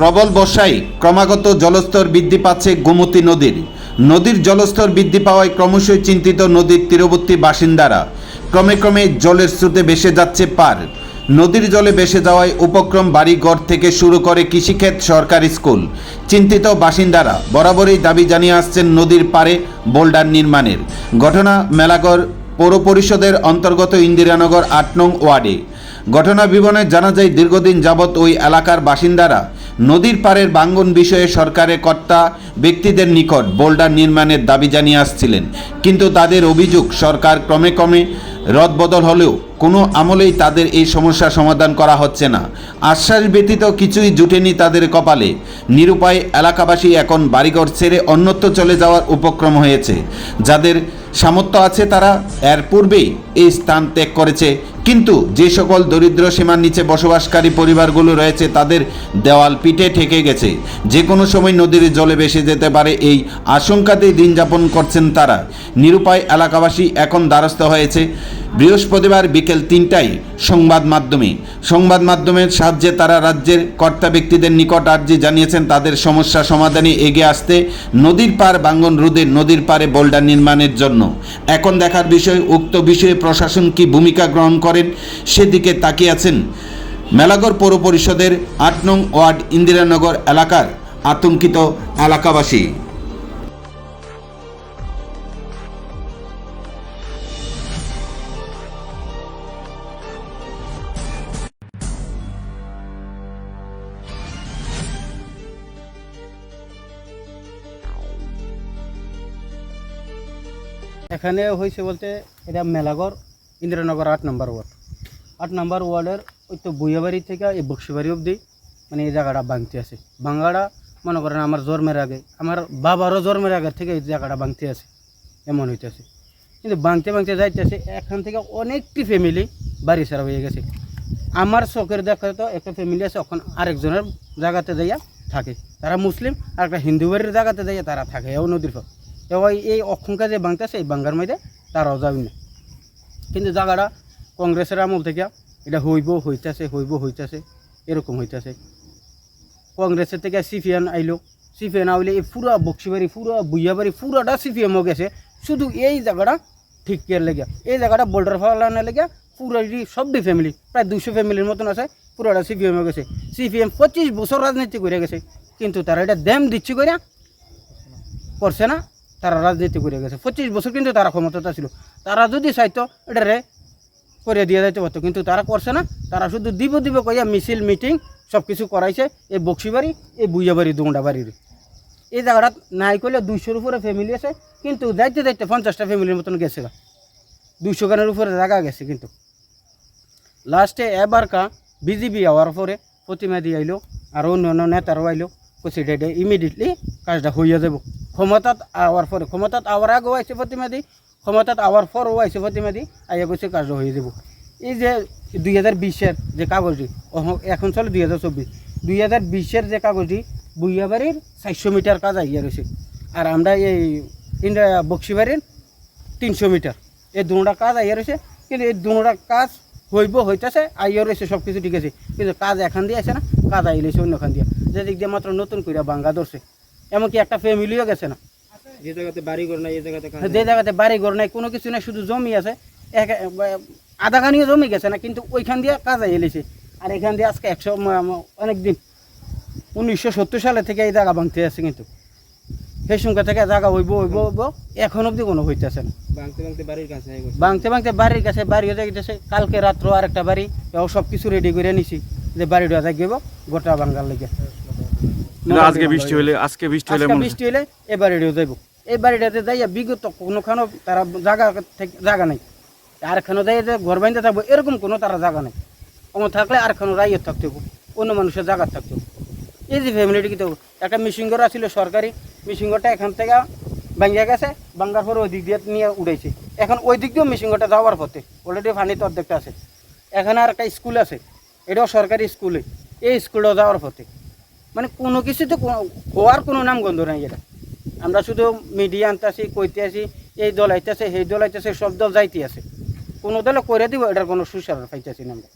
প্রবল বর্ষায় ক্রমাগত জলস্তর বৃদ্ধি পাচ্ছে গোমতী নদীর। নদীর জলস্তর বৃদ্ধি পাওয়ায় ক্রমশই চিন্তিত নদীর তীরবর্তী বাসিন্দারা। ক্রমে ক্রমে জলের স্রোতে ভেসে যাচ্ছে পার। নদীর জলে ভেসে যাওয়ায় উপক্রম বাড়িঘর থেকে শুরু করে কৃষিক্ষেত, সরকারি স্কুল। চিন্তিত বাসিন্দারা বরাবরই দাবি জানিয়ে আসছেন নদীর পারে বোল্ডার নির্মাণের। ঘটনা মেলাগড় পৌর পরিষদের অন্তর্গত ইন্দিরানগর আট নং ওয়ার্ডে। ঘটনা বিবরণে জানা যায়, দীর্ঘদিন যাবৎ ওই এলাকার বাসিন্দারা নদীর পাড়ের বাঙ্গন বিষয়ে সরকারের কর্তা ব্যক্তিদের নিকট বোল্ডার নির্মাণের দাবি জানিয়ে আসছিলেন। কিন্তু তাদের অভিযোগ, সরকার ক্রমে ক্রমে রদবদল হলেও কোনো আমলেই তাদের এই সমস্যা সমাধান করা হচ্ছে না। আশ্বাস ব্যতীত কিছুই জুটেনি তাদের কপালে। নিরুপায় এলাকাবাসী এখন বাড়িঘর ছেড়ে অন্যত্র চলে যাওয়ার উপক্রম হয়েছে। যাদের সামর্থ্য আছে তারা এর পূর্বেই এই স্থান ত্যাগ করেছে কিন্তু যে সকল দরিদ্র সীমার নিচে বসবাসকারী পরিবারগুলো রয়েছে, তাদের দেওয়াল পিঠে ঠেকে গেছে। যে কোনো সময় নদীর জলে ভেসে যেতে পারে এই আশঙ্কাতেই দিন যাপন করছেন তারা। নিরুপায় এলাকাবাসী এখন দ্বারস্থ হয়েছে। বৃহস্পতিবার বিকেল তিনটায় সংবাদ মাধ্যমে। সংবাদ মাধ্যমের সাহায্যে তারা রাজ্যের কর্তা ব্যক্তিদের নিকট আর্জি জানিয়েছেন, তাদের সমস্যা সমাধানে এগিয়ে আসতে নদীর পার বাঙ্গন রোধে নদীর পারে বোল্ডার নির্মাণের জন্য। এখন দেখার বিষয়, উক্ত বিষয়ে প্রশাসন কি ভূমিকা গ্রহণ করেন, সেদিকে তাকিয়ে আছেন। মেলাগড় পৌর পরিষদের আট নং ওয়ার্ড ইন্দিরানগর এলাকার আতঙ্কিত এলাকাবাসী। এখানে হয়েছে বলতে এটা মেলাগড় ইন্দিরানগর আট নম্বর ওয়ার্ড। আট নম্বর ওয়ার্ডের ওই তো বুইয়াবাড়ি থেকে এই বক্সিবাড়ি অবধি মানে এই জায়গাটা ভাঙতে আছে। ভাঙাটা মনে করেন আমার জন্মের আগে, আমার বাবারও জন্মের আগে থেকে এই জায়গাটা ভাঙতে আছে, এমন হইতেছে। কিন্তু ভাঙতে ভাঙতে যাইতেছে, এখান থেকে অনেকটি ফ্যামিলি বাড়ি ছাড়া হয়ে গেছে। আমার চোখের দেখা তো একটা ফ্যামিলি আছে, ওখানে আরেকজনের জায়গাতে যাইয়া থাকে। তারা মুসলিম, আর একটা হিন্দু বাড়ির জায়গাতে যাইয়া তারা থাকে, এও নদীর এবার এই অক্ষঙ্কা যে বাংতাছে এই বাঙ্গার মধ্যে তারাও যাবে না। কিন্তু জায়গাটা কংগ্রেসের আমল থেকে এটা হইব, হইতাছে হইব, হইতাছে, এরকম হইতাছে। কংগ্রেসের থেকে সিপিএন আইলো। সিপিএন আইলে এই পুরা বক্সিবাড়ি, পুরা বুইয়াবাড়ি, পুরাটা সিপিএমও গেছে। শুধু এই জায়গাটা ঠিক কে লেগে, এই জায়গাটা বোল্ডার ফালানোর লেগে পুরোটি সবটি ফ্যামিলি প্রায় দুশো ফ্যামিলির মতন আছে, পুরোটা সিপিএমও গেছে। সিপিএম পঁচিশ বছর রাজনীতি করে গেছে, কিন্তু তারা এটা দেম দিচ্ছি করে করছে না। তারা রাজনীতি করে গেছে। পঁচিশ বছর কিন্তু তারা ক্ষমতাটা ছিল। তারা যদি চাইতো, এটারে করে দিয়ে যাইতে পারতো। কিন্তু তারা করছে না। তারা শুধু দিব দিব কইয়া মিছিল, মিটিং সব কিছু করাইছে। এই বক্সিবাড়ি এই বুইয়াবাড়ি দুংডা বাড়ির এই জায়গাটা নাই করলে দুইশোর উপরে ফ্যামিলি আছে। কিন্তু যাইতে যাইতে পঞ্চাশটা ফ্যামিলির মতন গেছে দুইশো গানের উপরে জায়গা গেছে কিন্তু। লাস্টে এবারকা বিজেপি হওয়ার পরে প্রতিমাদি আইলো, আর অন্য অন্য নেতারাও আইলো। কইছে এটা ইমিডিয়েটলি কাজটা হইয়া যাব ক্ষমতাত আওয়ার পরে ক্ষমতাত আওয়ার আগেও আইছে প্রতিমাদি ক্ষমতাত আওয়ার পরও আইছে প্রতিমাদি আইয়া কইছে কাজটা হয়ে যাব। এই যে দুই হাজার বিশের যে কাগজটি এখন চলে দুই হাজার চব্বিশ দুই হাজার বিশের যে কাগজটি বুইয়াবাড়ির চারশো মিটার কাজ আইয়া রয়েছে আর আমরা এই ইন্ডিয়া বক্সিবাড়ির তিনশো মিটার এই দুটা কাজ আইয়া রয়েছে কিন্তু এই দুটা কাজ হইব হইতেছে আইয়া রয়েছে সব কিছু ঠিক আছে। কিন্তু কাজ এখান দিয়ে আছে না, কাজ আইলেছে অন্যখান দিয়ে। যে দিক দিয়ে মাত্র নতুন করে বাঙ্গা ধরছে এমনকি একটা ফ্যামিলিও গেছে না। যে জায়গাতে বাড়ি ঘর নাই এই জায়গাতে যে জায়গাতে বাড়ি ঘর নাই কোনো কিছু নাই শুধু জমি আছে। এক আধা খানিও জমি গেছে না কিন্তু ওইখান দিয়ে কাজ এলেছে। আর এখান দিয়ে আজকে একশো অনেক দিন। উনিশশো সত্তর সালে থেকে এই জায়গা ভাঙতে আছে কিন্তু। সেই সংখ্যা থেকে জায়গা হইব হইব হইব এখন অবধি কোনো হইতেছে না। ভাঙতে ভাঙতে বাড়ির কাছে ভাঙতে ভাঙতে বাড়ির কাছে বাড়ি হয়ে যাইতেছে কালকে রাত্র আর একটা বাড়ি সব কিছু রেডি করে নিছি যে বাড়িটা যাইব গোটা বাঙ্গাল লেগে। আজকে বৃষ্টি হলে আজকে বৃষ্টি হলে বৃষ্টি হলে এই বাড়িটাও যাইব যাইয়া বিগত কোনোখানো তারা জায়গা থেকে জায়গা নাই। আর খানো যাই ঘর বাইন্দে থাকব এরকম কোনো তারা জায়গা নাই। আমার থাকলে আর খানো থাকতে অন্য মানুষের জায়গা থাকতে এই যে ফ্যামিলিটি কিন্তু একটা আছিল সরকারি মিশিংগরটা এখান থেকে ভাঙ্গিয়া গেছে ভাঙ্গার পরে ওই দিক দিয়ে নিয়ে উড়াইছে। এখন ওই দিক দিয়েও মিশিংগরটা যাওয়ার পথে অলরেডি পানিতে অর্ধেকটা আছে। এখানে আর একটা স্কুল আছে এটাও সরকারি স্কুলে এই স্কুলটাও যাওয়ার পথে। মানে কোনো কিছু তো হওয়ার কোনো নাম গন্ধ নাই এটা। আমরা শুধু মিডিয়া আনতেছি কইতে আছি এই দল আইতেছে, সেই দল আইতেছে, সব দল যাইতে আছে। কোনো দলে করে দিব, এটার কোনো সুসার পাইতেছি না আমরা।